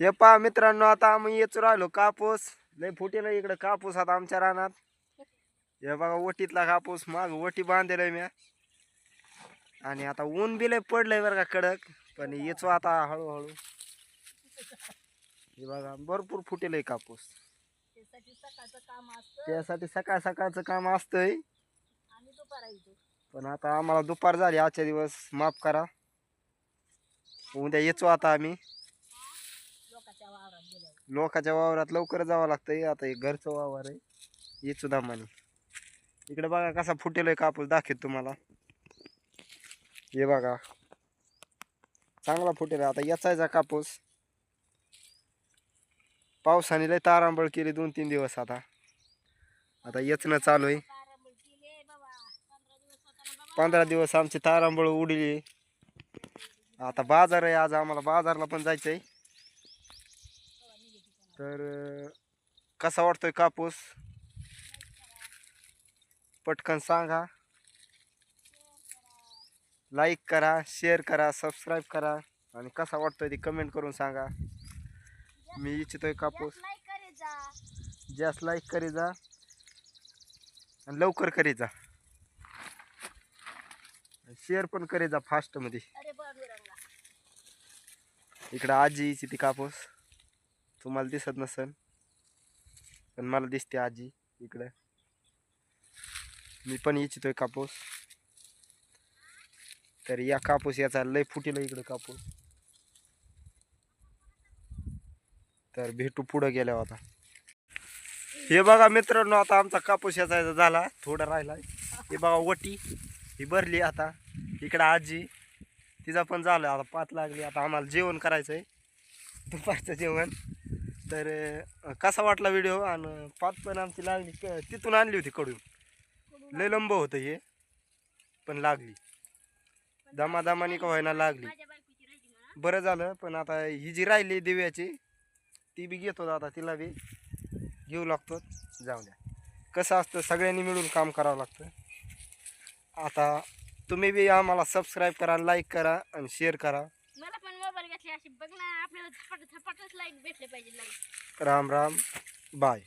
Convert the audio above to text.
हे पहा मित्रांनो आता आम्ही येतो राहिलो कापूस. लय फुटेला इकडं कापूस आता आमच्या रानात. हे बघा ओटीतला कापूस माग ओटी बांधलेलं मी. आणि आता ऊन बी लय पडलंय बरं का कडक. पण येचो आता हळूहळू. हे बघा भरपूर फुटेलंय कापूस. त्यासाठी सकाळ सकाळचं काम असतंय. पण आता आम्हाला दुपार झाली आजच्या दिवस माफ करा. उद्या येचो आता आम्ही. लोकाच्या वावरात लवकर जावं लागतंय. आता हे घरचं वावर आहे. येचू दामाने इकडे बघा कसा फुटेलोय कापूस दाखवत तुम्हाला. हे बघा. चांगला फुटेल. आता याचायचा कापूस. पावसाने लय तारांबळ केली दोन तीन दिवस आता. आता येचणं चालू आहे. पंधरा दिवस आमची तारांबळ उडली. आता बाजार आहे. आज आम्हाला बाजारला पण जायचं आहे तर कसा वाटतोय कापूस? पटकन सांगा. लाईक करा शेअर करा सबस्क्राईब करा आणि कसा वाटतोय ते कमेंट करून सांगा. मी इच्छितोय कापूस. जास्त लाईक करी जा. आणि लवकर करी जा. शेअर पण करी जा फास्टमध्ये इकडं आजी हिची ती कापूस. तुम्हाला दिसत नसेल पण मला दिसते आजी इकडं. मी पण इच्छितोय कापूस. तर या कापूस याचा लय फुटीला इकडं कापूस. तर भेटू पुढं गेल्या होता हे बघा मित्रांनो आता आमचा कापूस याचा झाला थोडा राहिला हे बघा वटी ही भरली आता. इकडं आजी तिचा पण झालं आता पाच लागली. आता आम्हाला जेवण करायचं आहे दुपारचं जेवण. तर कसा वाटला व्हिडिओ आणि पाच पण आमची लागली. तिथून आणली होती कडून. लय लंब होतं हे पण लागली. दमादमानी का व्हायना लागली. बरं झालं पण आता ही जी राहिली दिव्याची ती बी घेतो आता तिला बी. घेऊ लागतो. जाऊ द्या. कसं असतं सगळ्यांनी मिळून काम करावं लागतं. आता तुम्ही बी आम्हाला सबस्क्राईब करा लाईक करा आणि शेअर करा मला पण मोबाईल घेतली अशी बघ ना आपल्याला झपाट झपाटच लाईक भेटले पाहिजे लाईक राम राम. बाय